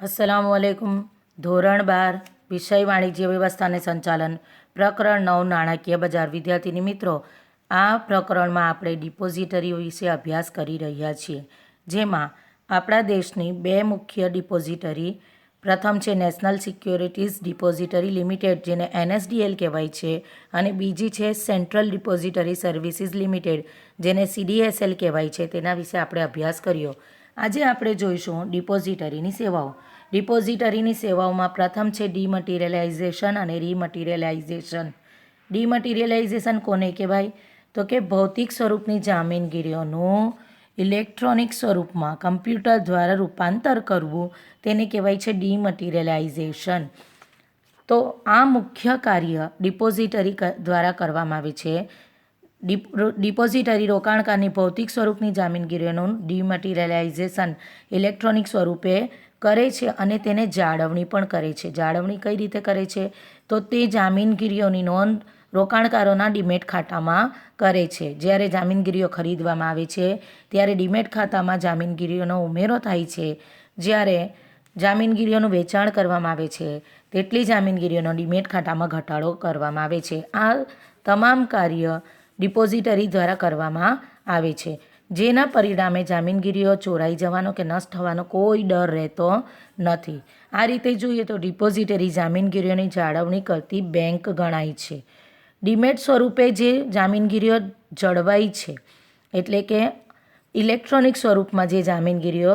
અસલામ વાલેકુમ ધોરણ બાર, વિષય વાણિજ્ય વ્યવસ્થા અને સંચાલન, પ્રકરણ નવ, નાણાકીય બજાર. વિદ્યાર્થીની મિત્રો, આ પ્રકરણમાં આપણે ડિપોઝિટરી વિશે અભ્યાસ કરી રહ્યા છીએ, જેમાં આપણા દેશની બે મુખ્ય ડિપોઝિટરી, પ્રથમ છે નેશનલ સિક્યોરિટીઝ ડિપોઝિટરી લિમિટેડ, જેને એનએસડીએલ કહેવાય છે, અને બીજી છે સેન્ટ્રલ ડિપોઝિટરી સર્વિસીસ લિમિટેડ, જેને સીડીએસએલ કહેવાય છે. તેના વિશે આપણે અભ્યાસ કર્યો. આજે આપણે જોઈશું ડિપોઝિટરીની સેવાઓ. ડિપોઝિટરીની સેવાઓમાં પ્રથમ છે ડીમટીરિયલાઇઝેશન અને રીમટીરિયલાઇઝેશન. ડીમટીરિયલાઇઝેશન કોને કહેવાય? તો કે ભૌતિક સ્વરૂપની જામીનગીરીઓનું ઇલેક્ટ્રોનિક સ્વરૂપમાં કમ્પ્યુટર દ્વારા રૂપાંતર કરવું, તેને કહેવાય છે ડીમટીરિયલાઇઝેશન. તો આ મુખ્ય કાર્ય ડિપોઝિટરી દ્વારા કરવામાં આવે છે. ડિપોઝિટરી રોકાણકારની ભૌતિક સ્વરૂપની જામીનગીરીઓનું ડિમટીરિયલાઇઝેશન ઇલેક્ટ્રોનિક સ્વરૂપે કરે છે અને તેને જાળવણી પણ કરે છે. જાળવણી કઈ રીતે કરે છે? તો તે જામીનગીરીઓની નોંધ રોકાણકારોના ડીમેટ ખાતામાં કરે છે. જ્યારે જામીનગીરીઓ ખરીદવામાં આવે છે, ત્યારે ડીમેટ ખાતામાં જામીનગીરીઓનો ઉમેરો થાય છે. જ્યારે જામીનગીરીઓનું વેચાણ કરવામાં આવે છે, તેટલી જામીનગીરીઓનો ડીમેટ ખાતામાં ઘટાડો કરવામાં આવે છે. આ તમામ કાર્ય ડિપોઝિટરી દ્વારા કરવામાં આવે છે. જેના પરિણામે જામીનગીરીઓ ચોરાઈ જવાનો કે નષ્ટ થવાનો કોઈ ડર રહેતો નથી. આ રીતે જોઈએ તો ડિપોઝિટરી જામીનગીરીઓની જાળવણી કરતી બેંક ગણાય છે. ડીમેટ સ્વરૂપે જે જામીનગીરીઓ જળવાઈ છે, એટલે કે ઇલેક્ટ્રોનિક સ્વરૂપમાં જે જામીનગીરીઓ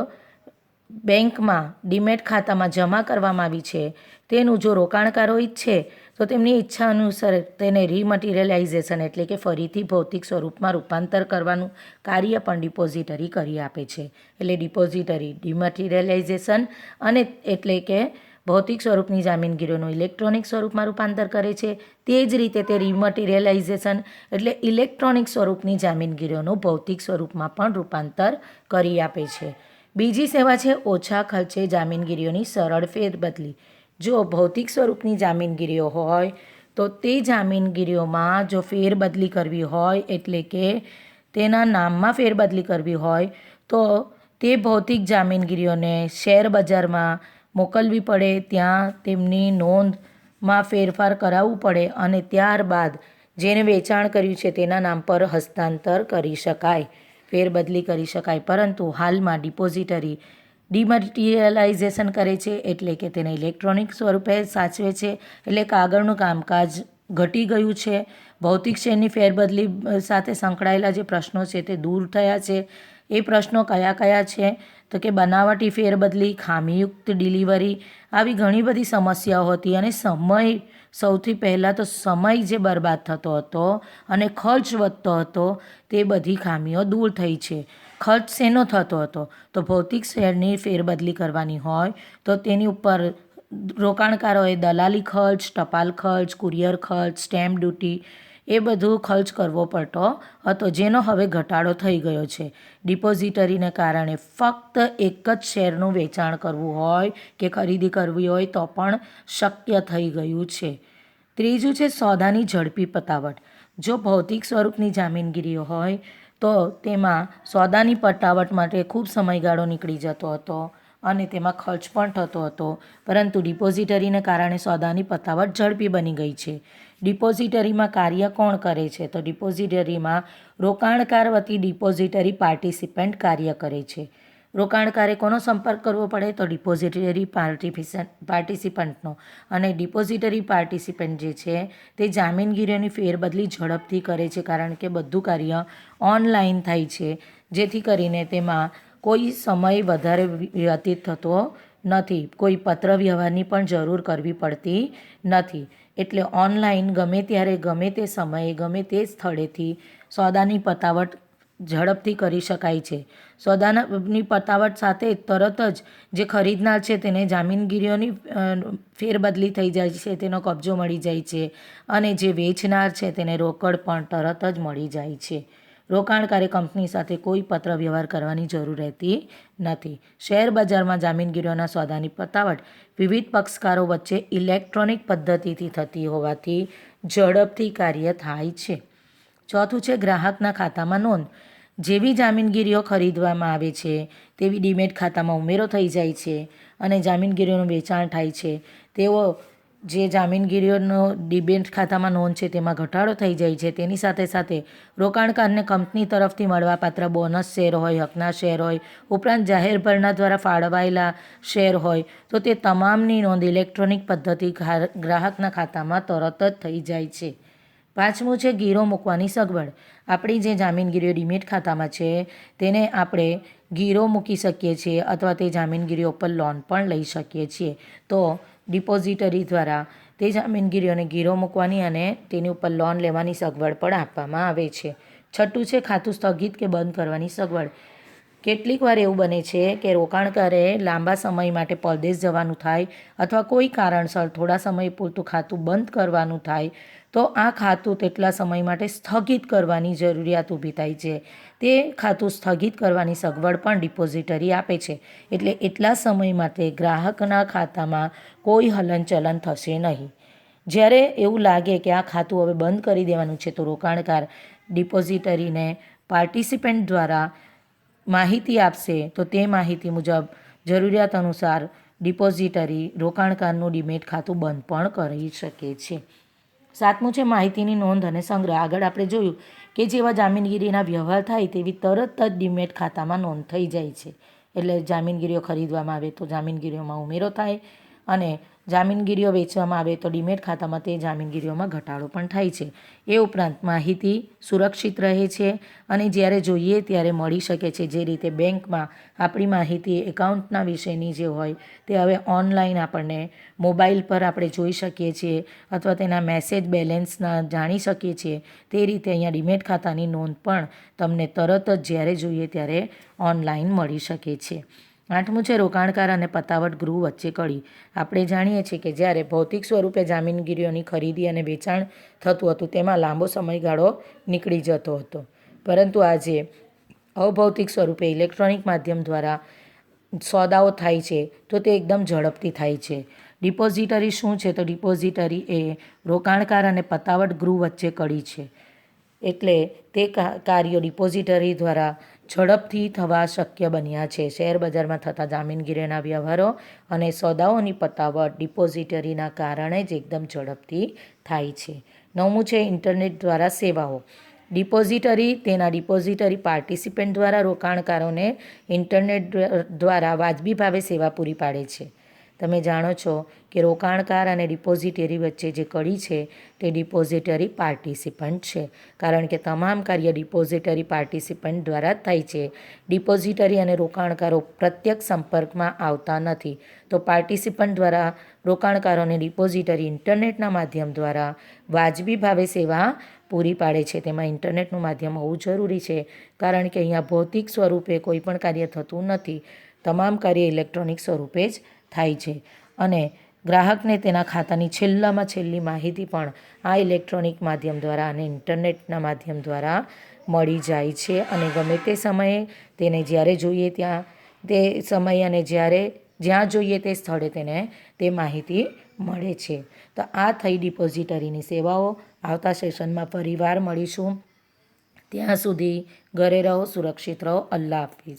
બેંકમાં ડીમેટ ખાતામાં જમા કરવામાં આવી છે, તેનું જો રોકાણકારો ઈચ્છે તો તેમની ઈચ્છા અનુસાર તેને રીમટીરિયલાઇઝેશન એટલે કે ફરીથી ભૌતિક સ્વરૂપમાં રૂપાંતર કરવાનું કાર્ય પણ ડિપોઝિટરી કરી આપે છે. એટલે ડિપોઝિટરી, ડિમટીરિયલાઇઝેશન અને એટલે કે ભૌતિક સ્વરૂપની જામીનગીરીઓનું ઇલેક્ટ્રોનિક સ્વરૂપમાં રૂપાંતર કરે છે. તે જ રીતે તે રિમટીરિયલાઇઝેશન એટલે ઇલેક્ટ્રોનિક સ્વરૂપની જામીનગીરીઓનું ભૌતિક સ્વરૂપમાં પણ રૂપાંતર કરી આપે છે. બીજી સેવા છે ઓછા ખર્ચે જામીનગીરીઓની સરળ ફેરબદલી. જો ભૌતિક સ્વરૂપની જામીનગીરીઓ હોય, તો તે જામીનગીરીઓમાં જો ફેરબદલી કરવી હોય, એટલે કે તેના નામમાં ફેરબદલી કરવી હોય, તો તે ભૌતિક જામીનગીરીઓને શેર બજારમાં મોકલવી પડે. ત્યાં તેમની નોંધમાં ફેરફાર કરાવવું પડે અને ત્યારબાદ જેને વેચાણ કર્યું છે તેના નામ પર હસ્તાંતર કરી શકાય, ફેરબદલી કરી શકાય. પરંતુ હાલમાં ડિપોઝિટરી ડિમટીરિયલાઇઝેશન કરે છે એટલે કે તેને ઇલેક્ટ્રોનિક સ્વરૂપે સાચવે છે એટલે કાગળનું કામકાજ ઘટી ગયું છે. ભૌતિક શેરની ફેરબદલી સાથે સંકળાયેલા જે પ્રશ્નો છે તે દૂર થયા છે. એ પ્રશ્નો કયા કયા છે? તો કે બનાવટી ફેરબદલી, ખામીયુક્ત ડિલિવરી આવી ઘણી બધી સમસ્યાઓ હતી અને સમય સૌથી પહેલાં તો સમય જે બરબાદ થતો હતો અને ખર્ચ વધતો હતો તે બધી ખામીઓ દૂર થઈ છે. ખર્ચ શેનો થતો હતો? તો ભૌતિક શેરની ફેરબદલી કરવાની હોય તો તેની ઉપર રોકાણકારોએ દલાલી ખર્ચ, ટપાલ ખર્ચ, કુરિયર ખર્ચ, સ્ટેમ્પ ડ્યુટી એ બધું ખર્ચ કરવો પડતો હતો, જેનો હવે ઘટાડો થઈ ગયો છે. ડિપોઝિટરીને કારણે ફક્ત એક જ શેરનું વેચાણ કરવું હોય કે ખરીદી કરવી હોય તો પણ શક્ય થઈ ગયું છે. ત્રીજું છે સોદાની ઝડપી પતાવટ. જો ભૌતિક સ્વરૂપની જામીનગીરીઓ હોય તો તેમાં સોદાની પટાવટ માટે ખૂબ સમયગાળો નીકળી જતો હતો અને તેમાં ખર્ચ પણ થતો હતો. પરંતુ ડિપોઝિટરીને કારણે સોદાની પતાવટ ઝડપી બની ગઈ છે. ડિપોઝિટરીમાં કાર્ય કોણ કરે છે? તો ડિપોઝિટરીમાં રોકાણકાર વતી ડિપોઝિટરી પાર્ટિસિપન્ટ કાર્ય કરે છે. રોકાણકારે કોનો સંપર્ક કરવો પડે તો ડિપોઝિટરી પાર્ટિફિસન પાર્ટિસિપન્ટનો. અને ડિપોઝિટરી પાર્ટિસિપન્ટ જે છે, તે જામીનગીરીઓની ફેરબદલી ઝડપથી કરે છે, કારણ કે બધું કાર્ય ઓનલાઈન થાય છે, જેથી કરીને તેમાં કોઈ સમય વધારે વ્યતીત થતો નથી. કોઈ પત્ર વ્યવહારની પણ જરૂર કરવી પડતી નથી. એટલે ઓનલાઈન ગમે ત્યારે, ગમે તે સમયે, ગમે તે સ્થળેથી સોદાની પતાવટ ઝડપથી કરી શકાય છે. સોદાની પતાવટ સાથે તરત જ જે ખરીદનાર છે તેને જામીનગીરીઓની ફેરબદલી થઈ જાય છે, તેનો કબજો મળી જાય છે અને જે વેચનાર છે તેને રોકડ પણ તરત જ મળી જાય છે. રોકાણકારે કંપની સાથે કોઈ પત્ર વ્યવહાર કરવાની જરૂર રહેતી નથી. શેર બજારમાં જામીનગીરીઓના સોદાની પતાવટ વિવિધ પક્ષકારો વચ્ચે ઇલેક્ટ્રોનિક પદ્ધતિથી થતી હોવાથી ઝડપથી કાર્ય થાય છે. ચોથું છે ગ્રાહકના ખાતામાં નોંધ. જેવી જામીનગીરીઓ ખરીદવામાં આવે છે, તેવી ડીમેટ ખાતામાં ઉમેરો થઈ જાય છે અને જામીનગીરીઓનું વેચાણ થાય છે. તેઓ જે જામીનગીરીઓનો ડિબેટ ખાતામાં નોંધ છે, તેમાં ઘટાડો થઈ જાય છે. તેની સાથે સાથે રોકાણકારને કંપની તરફથી મળવાપાત્ર બોનસ શેર હોય, હકના શેર હોય, ઉપરાંત જાહેર ભરના દ્વારા ફાળવાયેલા શેર હોય, તો તે તમામની નોંધ ઇલેક્ટ્રોનિક પદ્ધતિ ગ્રાહકના ખાતામાં તરત જ થઈ જાય છે. પાંચમું છે ગીરો મૂકવાની સગવડ. આપણી જે જામીનગીરીઓ ડિમિટ ખાતામાં છે, તેને આપણે ગીરો મૂકી શકીએ છીએ અથવા તે જામીનગીરીઓ પર લોન પણ લઈ શકીએ છીએ. તો ડિપોઝિટરી દ્વારા તે જામીનગીરીઓને ગીરો મૂકવાની અને તેની ઉપર લોન લેવાની સગવડ પણ આપવામાં આવે છે. છઠ્ઠું છે ખાતું સ્થગિત કે બંધ કરવાની સગવડ. કેટલીક વાર એવું બને છે કે રોકાણકારે લાંબા સમય માટે પરદેશ જવાનું થાય અથવા કોઈ કારણસર થોડા સમય પૂરતું ખાતું બંધ કરવાનું થાય, તો આ ખાતું તેટલા સમય માટે સ્થગિત કરવાની જરૂરિયાત ઊભી થાય છે. તે ખાતું સ્થગિત કરવાની સગવડ પણ ડિપોઝિટરી આપે છે, એટલે એટલા સમય માટે ગ્રાહકના ખાતામાં કોઈ હલનચલન થશે નહીં. જ્યારે એવું લાગે કે આ ખાતું હવે બંધ કરી દેવાનું છે, તો રોકાણકાર ડિપોઝિટરીને પાર્ટિસિપન્ટ દ્વારા માહિતી આપશે, તો તે માહિતી મુજબ જરૂરિયાત અનુસાર ડિપોઝિટરી રોકાણકારનું ડિમેટ ખાતું બંધ પણ કરી શકે છે. સાતમું છે માહિતીની નોંધ અને સંગ્રહ. આગળ આપણે જોયું કે જેવા જામીનગીરીના વ્યવહાર થાય તેવી તરત જ ડિમેટ ખાતામાં નોંધ થઈ જાય છે. એટલે જામીનગીરીઓ ખરીદવામાં આવે તો જામીનગીરીઓમાં ઉમેરો થાય અને જામીનગીરીઓ વેચવામાં આવે તો ડિમેટ ખાતામાં તે જામીનગીરીઓમાં ઘટાડો પણ થાય છે. એ ઉપરાંત માહિતી સુરક્ષિત રહે છે અને જ્યારે જોઈએ ત્યારે મળી શકે છે જે રીતે બેંકમાં આપણી માહિતી એકાઉન્ટના વિશેની જે હોય તે હવે ઓનલાઈન આપણને મોબાઈલ પર આપણે જોઈ શકીએ છીએ અથવા તેના મેસેજ બેલેન્સના જાણી શકીએ છીએ તે રીતે અહીંયા ડિમેટ ખાતાની નોંધ પણ તમને તરત જ જ્યારે જોઈએ ત્યારે ઓનલાઈન મળી શકે છે. આઠમું છે, રોકાણકાર અને પતાવટ ગૃહ વચ્ચે કડી. આપણે જાણીએ છીએ કે જ્યારે ભૌતિક સ્વરૂપે જામીનગીરીઓની ખરીદી અને વેચાણ થતું હતું, તેમાં લાંબો સમયગાળો નીકળી જતો હતો. પરંતુ આજે અભૌતિક સ્વરૂપે ઇલેક્ટ્રોનિક માધ્યમ દ્વારા સોદાઓ થાય છે, તો તે એકદમ ઝડપથી થાય છે. ડિપોઝિટરી શું છે? તો ડિપોઝિટરી એ રોકાણકાર અને પતાવટ ગૃહ વચ્ચે કડી છે. એટલે તે કાર્યો ડિપોઝિટરી દ્વારા ઝડપથી થવા શક્ય બન્યા છે. શેર બજારમાં થતા જામીનગીરીના વ્યવહારો અને સોદાઓની પતાવટ ડિપોઝિટરીના કારણે જ એકદમ ઝડપથી થાય છે. નવમું છે ઇન્ટરનેટ દ્વારા સેવાઓ. ડિપોઝિટરી તેના ડિપોઝિટરી પાર્ટિસિપન્ટ દ્વારા રોકાણકારોને ઇન્ટરનેટ દ્વારા વાજબી ભાવે સેવા પૂરી પાડે છે. તમે જાણો છો કે રોકાણકાર અને ડિપોઝિટરી વચ્ચે જે કડી છે, તે ડિપોઝિટરી પાર્ટિસિપન્ટ છે. કારણ કે તમામ કાર્ય ડિપોઝિટરી પાર્ટિસિપન્ટ દ્વારા થાય છે. ડિપોઝિટરી અને રોકાણકારો પ્રત્યક્ષ સંપર્કમાં આવતા નથી. તો પાર્ટિસિપન્ટ દ્વારા રોકાણકારોને ડિપોઝિટરી ઇન્ટરનેટના માધ્યમ દ્વારા વાજબી ભાવે સેવા પૂરી પાડે છે. તેમાં ઇન્ટરનેટનું માધ્યમ હોવું જરૂરી છે, કારણ કે અહીંયા ભૌતિક સ્વરૂપે કોઈ પણ કાર્ય થતું નથી. તમામ કાર્ય ઇલેક્ટ્રોનિક સ્વરૂપે જ થાય છે. અને ગ્રાહકને તેના ખાતાની છેલ્લામાં છેલ્લી માહિતી પણ આ ઇલેક્ટ્રોનિક માધ્યમ દ્વારા અને ઇન્ટરનેટના માધ્યમ દ્વારા મળી જાય છે. અને ગમે તે સમયે તેને જ્યારે જોઈએ ત્યાં, તે સમય અને જ્યારે જ્યાં જોઈએ તે સ્થળે તેને તે માહિતી મળે છે. તો આ થઈ ડિપોઝિટરીની સેવાઓ. આવતા સેશનમાં ફરીવાર મળીશું. ત્યાં સુધી ઘરે રહો, સુરક્ષિત રહો. અલ્લાહ હાફિઝ.